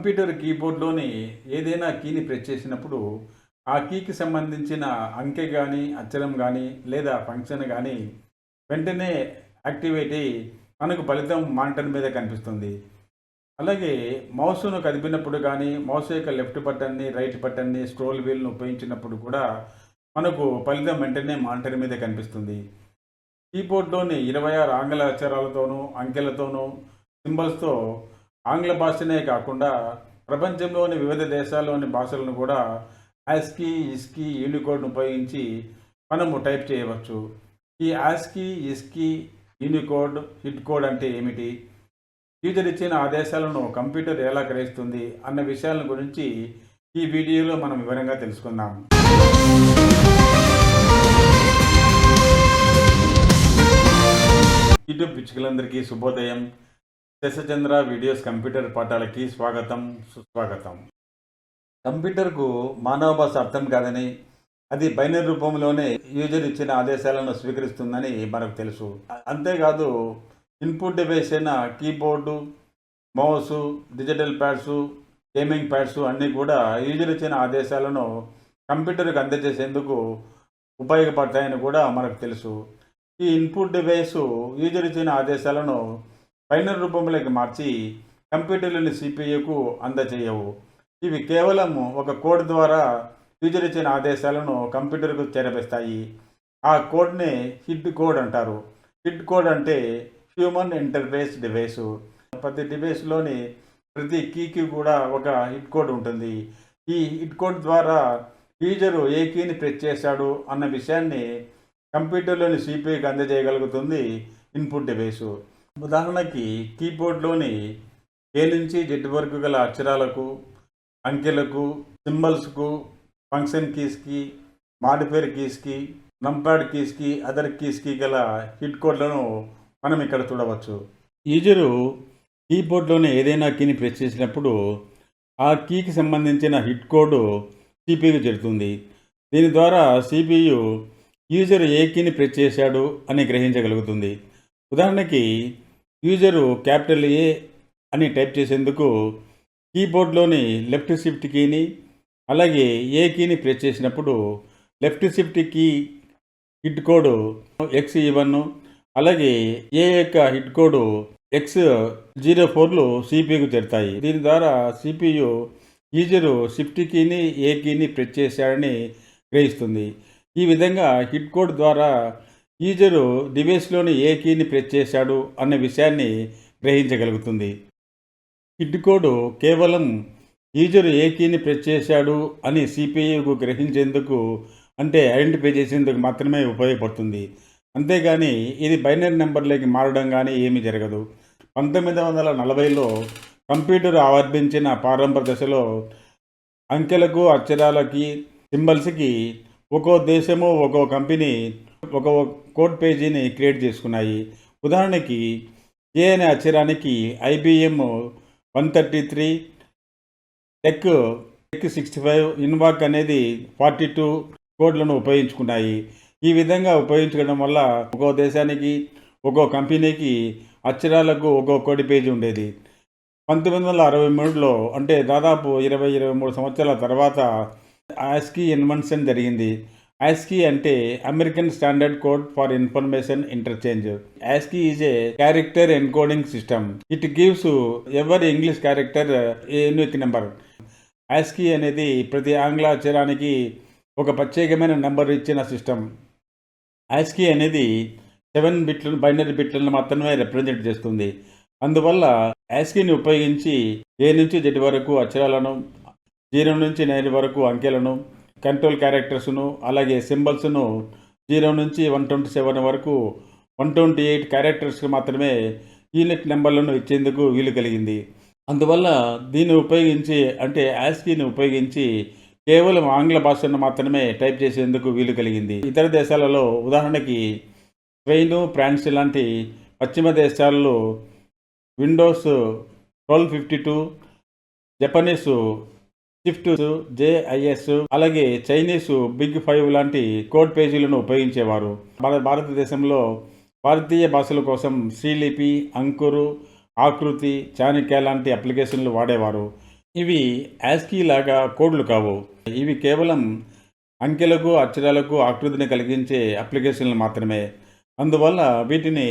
Computer కీబోర్డ్లోని ఏదైనా కీని press చేసినప్పుడు ఆ కీకి సంబంధించిన అంకె కానీ అక్షరం కానీ లేదా ఫంక్షన్ కానీ వెంటనే యాక్టివేట్ అయ్యి మనకు ఫలితం మానిటర్ మీద కనిపిస్తుంది. అలాగే మౌస్ను కదిపినప్పుడు కానీ మౌస్ యొక్క లెఫ్ట్ బటన్ని రైట్ బటన్ని స్క్రోల్ వీల్ను ఉపయోగించినప్పుడు కూడా మనకు ఫలితం వెంటనే మానిటర్ మీద కనిపిస్తుంది. కీబోర్డ్లోని ఇరవై ఆరు ఆంగ్ల అక్షరాలతోనూ అంకెలతోనూ సింబల్స్తో ఆంగ్ల భాషనే కాకుండా ప్రపంచంలోని వివిధ దేశాల్లోని భాషలను కూడా ఆస్కీ ఇస్కీ యూనికోడ్ను ఉపయోగించి మనము టైప్ చేయవచ్చు. ఈ ASCII ISCII Unicode hit code అంటే ఏమిటి? యూజర్ ఇచ్చిన ఆదేశాలను కంప్యూటర్ ఎలా గ్రహిస్తుంది అన్న విషయాల గురించి ఈ వీడియోలో మనం వివరంగా తెలుసుకుందాం. యూట్యూబ్ పిచ్చుకలందరికీ శుభోదయం. శశచంద్ర వీడియోస్ కంప్యూటర్ పాఠాలకి స్వాగతం సుస్వాగతం. కంప్యూటర్కు మానవ భాష అర్థం కాదని అది బైనరీ రూపంలోనే యూజర్ ఇచ్చిన ఆదేశాలను స్వీకరిస్తుందని మనకు తెలుసు. అంతేకాదు ఇన్పుట్ డివైస్ అయిన keyboard mouse digital pads gaming pads అన్నీ కూడా యూజర్ ఇచ్చిన ఆదేశాలను కంప్యూటర్కి అందజేసేందుకు ఉపయోగపడతాయని కూడా మనకు తెలుసు. ఈ ఇన్పుట్ డివైస్ యూజర్ ఇచ్చిన ఆదేశాలను బైనరీ రూపంలోకి మార్చి కంప్యూటర్లోని సిపియుకు అందజేయవు ఇవి కేవలం ఒక కోడ్ ద్వారా యూజర్ ఇచ్చిన ఆదేశాలను కంప్యూటర్కు చేరవేస్తాయి. ఆ కోడ్నే హిట్ కోడ్ అంటారు. హిట్ కోడ్ అంటే హ్యూమన్ ఇంటర్ఫేస్ డివైస్. ప్రతి డివైస్లోని ప్రతి కీకి కూడా ఒక హిట్ కోడ్ ఉంటుంది. ఈ హిట్ కోడ్ ద్వారా యూజరు ఏ కీని ప్రెస్ చేశాడు అన్న విషయాన్ని కంప్యూటర్లోని సిపిఐకి అందజేయగలుగుతుంది ఇన్పుట్ డివైసు. ఉదాహరణకి కీబోర్డ్లోని ఏ నుంచి జెడ్ వరకు గల అక్షరాలకు అంకెలకు సింబల్స్కు ఫంక్షన్ కీస్కి మాడిఫైర్ కీస్కి నంపాడ్ కీస్కి అదర్ కీస్కి గల హిట్ కోడ్లను మనం ఇక్కడ చూడవచ్చు. యూజరు కీబోర్డ్లోని ఏదైనా కీని ప్రెస్ చేసినప్పుడు ఆ కీకి సంబంధించిన హిట్ కోడ్ సిపియుకి జరుగుతుంది దీని ద్వారా సిపియు యూజర్ ఏ కీని ప్రెస్ చేశాడు అని గ్రహించగలుగుతుంది. ఉదాహరణకి యూజరు క్యాపిటల్ ఏ అని టైప్ చేసేందుకు కీబోర్డ్లోని లెఫ్ట్ షిఫ్ట్ కీని అలాగే ఏ కీని ప్రెస్ చేసినప్పుడు left shift key hit code X one అలాగే ఏ యొక్క హిట్ కోడ్ ఎక్స్ జీరో ఫోర్లు సిపియుకు చేరుతాయి. దీని ద్వారా సిపియు యూజరు షిఫ్ట్ కీని ఏ కీని ప్రెస్ చేశాడని గ్రహిస్తుంది. ఈ విధంగా హిట్ కోడ్ ద్వారా యూజరు డివైస్లోని ఏ కీని ప్రెస్ చేశాడు అనే విషయాన్ని గ్రహించగలుగుతుంది. కిడ్ కోడ్ కేవలం ఈజరు ఏ కీని ప్రెస్ చేశాడు అని సిపిఐకు గ్రహించేందుకు అంటే ఐడెంటిఫై చేసేందుకు మాత్రమే ఉపయోగపడుతుంది. అంతేగాని ఇది బైనరీ నెంబర్లోకి మారడం కానీ ఏమీ జరగదు. పంతొమ్మిది వందల నలభైలో కంప్యూటర్ ఆవర్భించిన ప్రారంభ దశలో అంకెలకు అక్షరాలకి సింబల్స్కి ఒక్కో దేశము ఒక్కో కంపెనీ ఒక కోడ్ పేజీని క్రియేట్ చేసుకున్నాయి. ఉదాహరణకి ఏ అనే అక్షరానికి IBM one thirty three tech tech sixty five ఇన్వాక్ అనేది ఫార్టీ టూ కోడ్లను ఉపయోగించుకున్నాయి. ఈ విధంగా ఉపయోగించుకోవడం వల్ల ఒక్కో దేశానికి ఒక్కో కంపెనీకి అక్షరాలకు ఒక్కో కోడి పేజీ ఉండేది. పంతొమ్మిది వందల అరవై మూడులో అంటే దాదాపు ఇరవై ఇరవై మూడు సంవత్సరాల తర్వాత ఆస్కీ ఇన్వెన్షన్ జరిగింది. ఆస్కీ అంటే American standard code for information interchange ASCII is a character encoding system it gives every English character unique number ASCII అనేది ప్రతి ఆంగ్ల అక్షరానికి ఒక ప్రత్యేకమైన నెంబర్ ఇచ్చిన సిస్టమ్ ఆస్కీ అనేది సెవెన్ బిట్లను బైనరీ బిట్లను మాత్రమే రిప్రజెంట్ చేస్తుంది. అందువల్ల యాస్కీని ఉపయోగించి ఏ నుంచి జెడ్ వరకు అక్షరాలను జీరో నుంచి నైన్ వరకు అంకెలను కంట్రోల్ క్యారెక్టర్స్ను అలాగే సింబల్స్ను జీరో నుంచి వన్ ట్వంటీ సెవెన్ వరకు వన్ ట్వంటీ ఎయిట్ క్యారెక్టర్స్కి మాత్రమే యూనిట్ నెంబర్లను ఇచ్చేందుకు వీలు కలిగింది. అందువల్ల దీన్ని ఉపయోగించి అంటే యాస్కీని ఉపయోగించి కేవలం ఆంగ్ల భాషను మాత్రమే టైప్ చేసేందుకు వీలు కలిగింది. ఇతర దేశాలలో ఉదాహరణకి స్పెయిన్ ఫ్రాన్స్ లాంటి పశ్చిమ దేశాల్లో Windows twelve fifty two Japanese shift JIS అలాగే చైనీస్ బిగ్ ఫైవ్ లాంటి కోడ్ పేజీలను ఉపయోగించేవారు. మన భారతదేశంలో భారతీయ భాషల కోసం శ్రీలిపి అంకురు ఆకృతి చాణిక్య లాంటి అప్లికేషన్లు వాడేవారు. ఇవి యాస్కీ లాగా కోడ్లు కావు. ఇవి కేవలం అంకెలకు అక్షరాలకు ఆకృతిని కలిగించే అప్లికేషన్లు మాత్రమే. అందువల్ల వీటిని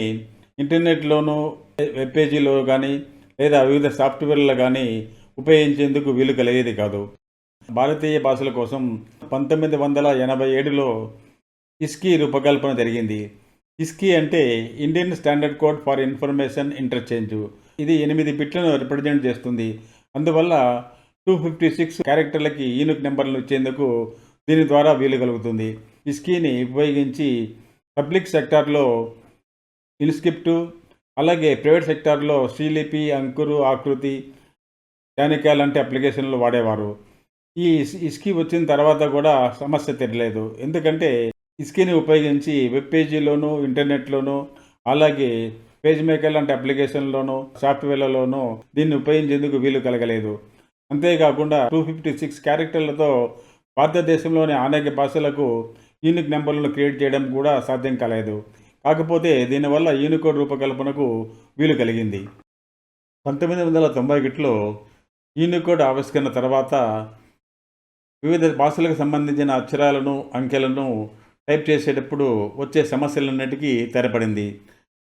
ఇంటర్నెట్లోనూ వెబ్ పేజీలో కానీ లేదా వివిధ సాఫ్ట్వేర్లో కానీ ఉపయోగించేందుకు వీలు కలిగేది కాదు. భారతీయ భాషల కోసం పంతొమ్మిది వందల ఎనభై ఏడులో ఇస్కీ రూపకల్పన జరిగింది. ఇస్కీ అంటే Indian standard code for information interchange. ఇది ఎనిమిది బిట్లను రిప్రజెంట్ చేస్తుంది. అందువల్ల టూ ఫిఫ్టీ సిక్స్ క్యారెక్టర్లకి ఈనుక్ నెంబర్లు ఇచ్చేందుకు దీని ద్వారా వీలు కలుగుతుంది. ఇస్కీని ఉపయోగించి పబ్లిక్ సెక్టార్లో ఇన్స్క్రిప్టు అలాగే ప్రైవేట్ సెక్టార్లో శ్రీలిపి అంకురు ఆకృతి టానికా లాంటి అప్లికేషన్లు వాడేవారు. ఈ ఇస్- ఇస్కీ వచ్చిన తర్వాత కూడా సమస్య తెరలేదు. ఎందుకంటే ఇస్కీని ఉపయోగించి వెబ్ పేజీలోను ఇంటర్నెట్లోను అలాగే పేజ్ మేకర్ లాంటి అప్లికేషన్లోను సాఫ్ట్వేర్లలోనూ దీన్ని ఉపయోగించేందుకు వీలు కలగలేదు. అంతేకాకుండా టూ ఫిఫ్టీ సిక్స్ క్యారెక్టర్లతో భారతదేశంలోని అనేక భాషలకు యూనిక్ నెంబర్లను క్రియేట్ చేయడం కూడా సాధ్యం కాలేదు. కాకపోతే దీనివల్ల యూనికోడ్ రూపకల్పనకు వీలు కలిగింది. పంతొమ్మిది వందల తొంభై ఒకటిలో యూనికోడ్ ఆవిష్కరణ తర్వాత వివిధ భాషలకు సంబంధించిన అక్షరాలను అంకెలను టైప్ చేసేటప్పుడు వచ్చే సమస్యలన్నిటికీ తెరపడింది.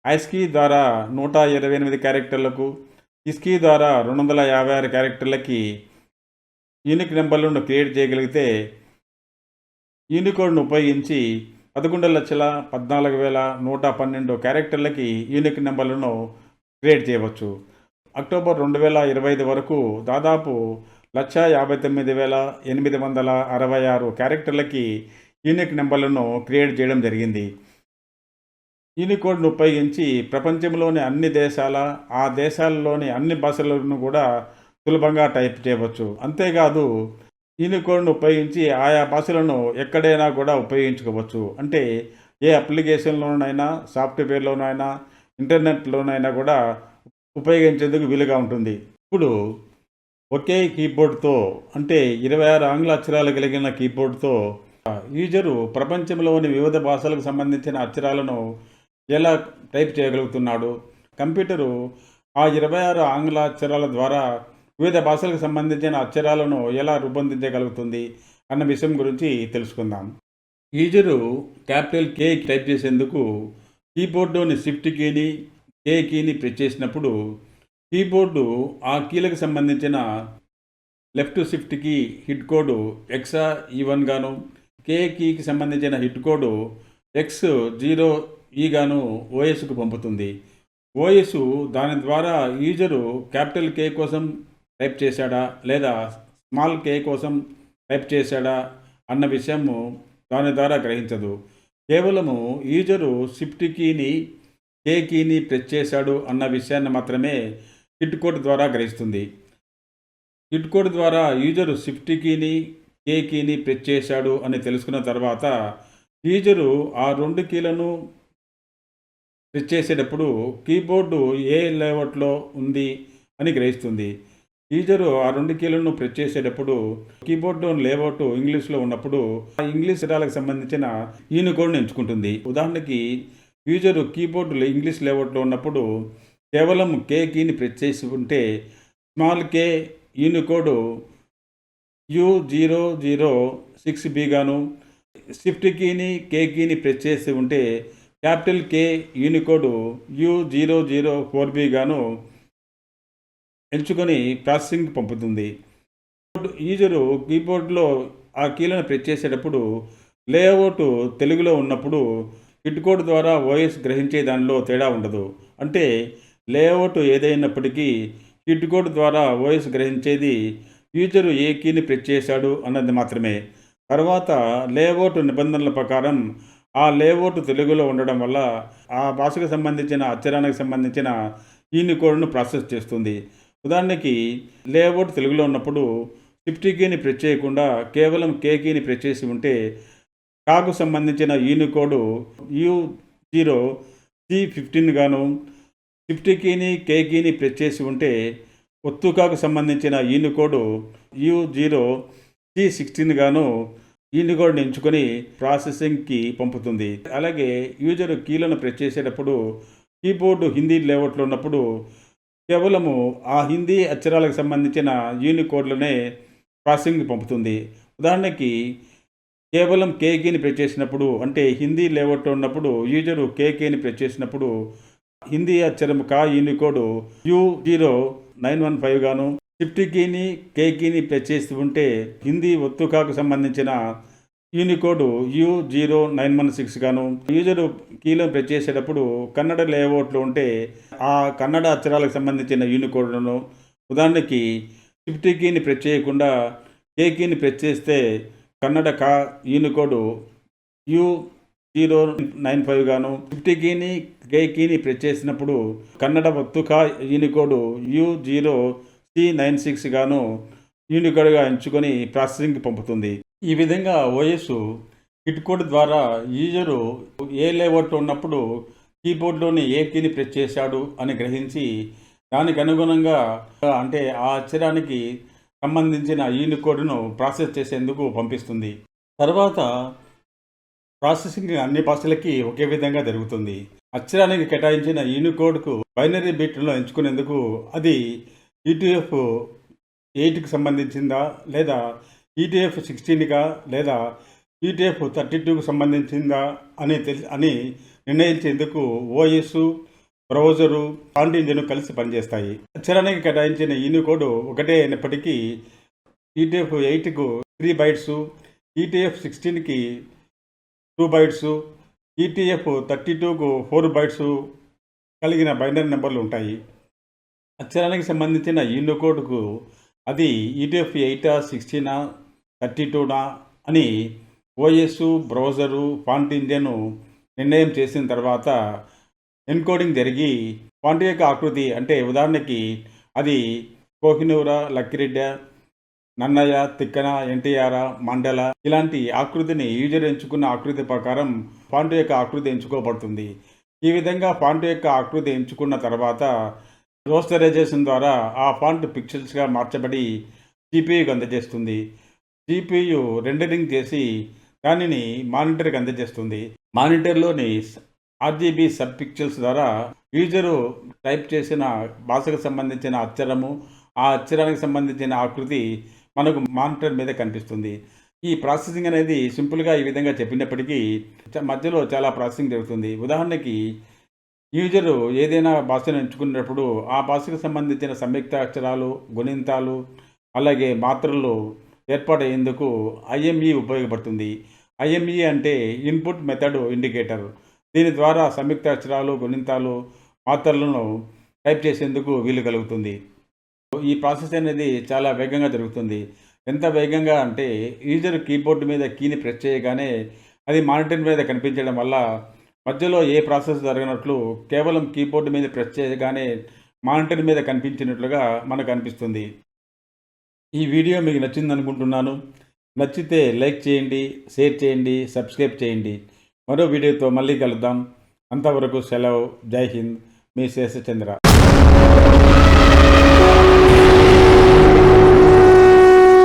ఐస్కీ ద్వారా నూట ఇరవై ఎనిమిది క్యారెక్టర్లకు ఇస్కీ ద్వారా రెండు వందల యాభై ఆరు క్యారెక్టర్లకి యూనిక్ నెంబర్లను క్రియేట్ చేయగలిగితే యూనికోడ్ను ఉపయోగించి పదకొండు లక్షల పద్నాలుగు వేల నూట పన్నెండు క్యారెక్టర్లకి యూనిక్ నెంబర్లను క్రియేట్ చేయవచ్చు. అక్టోబర్ రెండు వేల ఇరవై ఐదు వరకు దాదాపు లక్ష యాభై తొమ్మిది వేల ఎనిమిది వందల అరవై ఆరు క్యారెక్టర్లకి యూనిక్ నెంబర్లను క్రియేట్ చేయడం జరిగింది. యూనికోడ్ను ఉపయోగించి ప్రపంచంలోని అన్ని దేశాల ఆ దేశాల్లోని అన్ని భాషలను కూడా సులభంగా టైప్ చేయవచ్చు. అంతేకాదు యూనికోడ్ను ఉపయోగించి ఆయా భాషలను ఎక్కడైనా కూడా ఉపయోగించుకోవచ్చు. అంటే ఏ అప్లికేషన్లోనైనా సాఫ్ట్వేర్లోనైనా ఇంటర్నెట్లోనైనా కూడా ఉపయోగించేందుకు వీలుగా ఉంటుంది. ఇప్పుడు ఒకే కీబోర్డ్తో అంటే ఇరవై ఆరు ఆంగ్ల అక్షరాలు కలిగిన కీబోర్డ్తో యూజరు ప్రపంచంలోని వివిధ భాషలకు సంబంధించిన అక్షరాలను ఎలా టైప్ చేయగలుగుతున్నాడు? కంప్యూటరు ఆ ఇరవై ఆరు ఆంగ్ల అక్షరాల ద్వారా వివిధ భాషలకు సంబంధించిన అక్షరాలను ఎలా రూపొందించగలుగుతుంది అన్న విషయం గురించి తెలుసుకుందాం. యూజరు క్యాపిటల్ కే టైప్ చేసేందుకు కీబోర్డులోని షిఫ్ట్ కీని కే కీని ప్రెస్ చేసినప్పుడు కీబోర్డు ఆ కీలకు సంబంధించిన left shift key hit code ఎక్సా ఈవన్ గాను కే కీకి సంబంధించిన హిట్ కోడ్ ఎక్స్ జీరో ఈగాను ఓఎస్కు పంపుతుంది. ఓఎస్ దాని ద్వారా యూజరు క్యాపిటల్ కే కోసం టైప్ చేశాడా లేదా స్మాల్ కే కోసం టైప్ చేశాడా అన్న విషయము దాని ద్వారా గ్రహించదు. కేవలము యూజరు షిఫ్ట్ కీని ఏ కీని ప్రెస్ చేశాడు అన్న విషయాన్ని మాత్రమే హిట్ కోడ్ ద్వారా గ్రహిస్తుంది. హిట్ కోడ్ ద్వారా యూజరు షిఫ్ట్ కీని కే కీని ప్రెస్ చేశాడు అని తెలుసుకున్న తర్వాత యూజరు ఆ రెండు కీలను ప్రెస్ చేసేటప్పుడు కీబోర్డు ఏ లేఅవుట్లో ఉంది అని గ్రహిస్తుంది. యూజరు ఆ రెండు కీలను ప్రెస్ చేసేటప్పుడు కీబోర్డు లేఅవుట్ ఇంగ్లీష్లో ఉన్నప్పుడు ఆ ఇంగ్లీష్ సిరాలకు సంబంధించిన యూనికోడ్ను ఎంచుకుంటుంది. ఉదాహరణకి యూజరు కీబోర్డులో ఇంగ్లీష్ లేఅవుట్లో ఉన్నప్పుడు కేవలం కే కీని ప్రెస్ చేసి ఉంటే small K Unicode U zero zero six బీగాను shift కీని కే కీని ప్రెస్ చేసి ఉంటే capital K Unicode U zero zero four బీగాను ఎంచుకొని ప్రాసెసింగ్ పంపుతుంది. యూజరు కీబోర్డ్లో ఆ కీలను ప్రెస్ చేసేటప్పుడు లేఅవుట్ తెలుగులో ఉన్నప్పుడు హిట్కోడ్ ద్వారా ఓఎస్ గ్రహించే దానిలో తేడా ఉండదు. అంటే లేఅవుట్ ఏదైనప్పటికీ హిట్కోడ్ ద్వారా ఓఎస్ గ్రహించేది యూజరు ఏ కీని ప్రెస్ చేశాడు అన్నది మాత్రమే. తర్వాత లేఅవుట్ నిబంధనల ప్రకారం ఆ లేఅవుట్ తెలుగులో ఉండడం వల్ల ఆ భాషకు సంబంధించిన అక్షరానికి సంబంధించిన యూనికోడ్ను ప్రాసెస్ చేస్తుంది. ఉదాహరణకి లేఅవుట్ తెలుగులో ఉన్నప్పుడు షిఫ్ట్ కీని ప్రెస్ చేయకుండా కేవలం కే కీని ప్రెస్ చేసి ఉంటే కాకు సంబంధించిన Unicode U zero C fifteen గాను షిఫ్ట్ కీని కే కీని ప్రెస్ చేసి ఉంటే ఒత్తుకాకు సంబంధించిన Unicode U zero C sixteen గాను యూనికోడ్ని ఎంచుకొని ప్రాసెసింగ్కి పంపుతుంది. అలాగే యూజర్ కీలను ప్రెస్ చేసేటప్పుడు కీబోర్డు హిందీ లేఅవుట్లో ఉన్నప్పుడు కేవలము ఆ హిందీ అక్షరాలకు సంబంధించిన యూనికోడ్లనే ప్రాసెసింగ్ పంపుతుంది. ఉదాహరణకి కేవలం కేకీని ప్రెస్ చేసినప్పుడు అంటే హిందీ లేఅవుట్ ఉన్నప్పుడు యూజరు కేకేని ప్రెస్ చేసినప్పుడు హిందీ అక్షరం కా Unicode U zero nine one five గాను షిఫ్ట్ కీని కే కీని ప్రెస్ చేస్తూ ఉంటే హిందీ ఒత్తుకాకు సంబంధించిన Unicode U zero nine one six గాను యూజర్ కీలో ప్రెస్ చేసేటప్పుడు కన్నడ లేఅవుట్లో ఉంటే ఆ కన్నడ అక్షరాలకు సంబంధించిన యూనికోడ్లను ఉదాహరణకి షిఫ్ట్ కీని ప్రెస్ చేయకుండా కే కీని ప్రెస్ చేస్తే కన్నడ కా Unicode U zero nine five గాను ఫిఫ్టీ కీని గే కీని ప్రెస్ చేసినప్పుడు Kannada వత్తుకా Unicode U zero C nine six గాను యూనికోడ్గా ఎంచుకొని ప్రాసెసింగ్కి పంపుతుంది. ఈ విధంగా ఓఎస్ హిట్ కోడ్ ద్వారా యూజరు ఏ లేఅవుట్ ఉన్నప్పుడు కీబోర్డ్లోని ఏ కీని ప్రెస్ చేశాడు అని గ్రహించి దానికి అనుగుణంగా అంటే ఆ అక్షరానికి సంబంధించిన యూనికోడ్ను ప్రాసెస్ చేసేందుకు పంపిస్తుంది. తర్వాత ప్రాసెసింగ్ అన్ని భాషలకి ఒకే విధంగా జరుగుతుంది. అక్షరానికి కేటాయించిన యూనికోడ్కు బైనరీ బిట్లను ఎంచుకునేందుకు అది ఈటీఎఫ్ ఎయిట్కి సంబంధించిందా లేదా ఈటీఎఫ్ సిక్స్టీన్గా లేదా ఈటీఎఫ్ థర్టీ టూకు సంబంధించిందా అని తెలి అని నిర్ణయించేందుకు ఓఎస్ బ్రౌజరు ఫాంట్ ఇంజిన్ కలిసి పనిచేస్తాయి. అక్షరానికి కేటాయించిన యూనికోడ్ ఒకటే అయినప్పటికీ ఈటీఎఫ్ ఎయిట్కు త్రీ బైట్స్ ఈటీఎఫ్ సిక్స్టీన్కి టూ బైట్స్ ఈటీఎఫ్ థర్టీ టూకు ఫోర్ బైట్స్ కలిగిన బైనరీ నెంబర్లు ఉంటాయి. అక్షరానికి సంబంధించిన యూనికోడ్కు అది ఈటీఎఫ్ ఎయిటా సిక్స్టీనా థర్టీ టూనా అని ఓఎస్ బ్రౌజరు ఫాంట్ ఇంజన్ నిర్ణయం చేసిన తర్వాత ఎన్కోడింగ్ జరిగి ఫాంట్ యొక్క ఆకృతి అంటే ఉదాహరణకి అది కోహినూర లక్కిరెడ్డ నన్నయ్య తిక్కన ఎన్టీఆర్ మండల ఇలాంటి ఆకృతిని యూజర్ ఎంచుకున్న ఆకృతి ప్రకారం ఫాంట్ యొక్క ఆకృతి ఎంచుకోబడుతుంది. ఈ విధంగా ఫాంట్ యొక్క ఆకృతి ఎంచుకున్న తర్వాత రోస్టరైజేషన్ ద్వారా ఆ ఫాంట్ పిక్చర్స్గా మార్చబడి జీపీయూకి అందజేస్తుంది. జీపీయు రెండరింగ్ చేసి దానిని మానిటర్కి అందజేస్తుంది. మానిటర్లోని ఆర్జీబీ సబ్ పిక్చర్స్ ద్వారా యూజరు టైప్ చేసిన భాషకు సంబంధించిన అక్షరము ఆ అక్షరానికి సంబంధించిన ఆకృతి మనకు మానిటర్ మీద కనిపిస్తుంది. ఈ ప్రాసెసింగ్ అనేది సింపుల్గా ఈ విధంగా చెప్పినప్పటికీ మధ్యలో చాలా ప్రాసెసింగ్ జరుగుతుంది. ఉదాహరణకి యూజరు ఏదైనా భాషను ఎంచుకున్నప్పుడు ఆ భాషకు సంబంధించిన సంయుక్త అక్షరాలు గుణింతాలు అలాగే మాత్రలు ఏర్పాటయ్యేందుకు ఐఎంఈ ఉపయోగపడుతుంది. ఐఎంఈ అంటే ఇన్పుట్ మెథడ్ ఇండికేటర్ దీని ద్వారా సంయుక్త అక్షరాలు గుణింతాలు మాత్రలను టైప్ చేసేందుకు వీలు కలుగుతుంది. ఈ ప్రాసెస్ అనేది చాలా వేగంగా జరుగుతుంది. ఎంత వేగంగా అంటే యూజర్ కీబోర్డ్ మీద కీని ప్రెస్ చేయగానే అది మానిటర్ మీద కనిపించడం వల్ల మధ్యలో ఏ ప్రాసెస్ జరగనట్లు కేవలం కీబోర్డ్ మీద ప్రెస్ చేయగానే మానిటర్ మీద కనిపించినట్లుగా మనకు అనిపిస్తుంది. ఈ వీడియో మీకు నచ్చింది అనుకుంటున్నాను నచ్చితే లైక్ చేయండి షేర్ చేయండి సబ్స్క్రైబ్ చేయండి. మరో వీడియోతో మళ్ళీ కలుద్దాం. అంతవరకు సెలవు. జై హింద్. మీ శేషచంద్ర.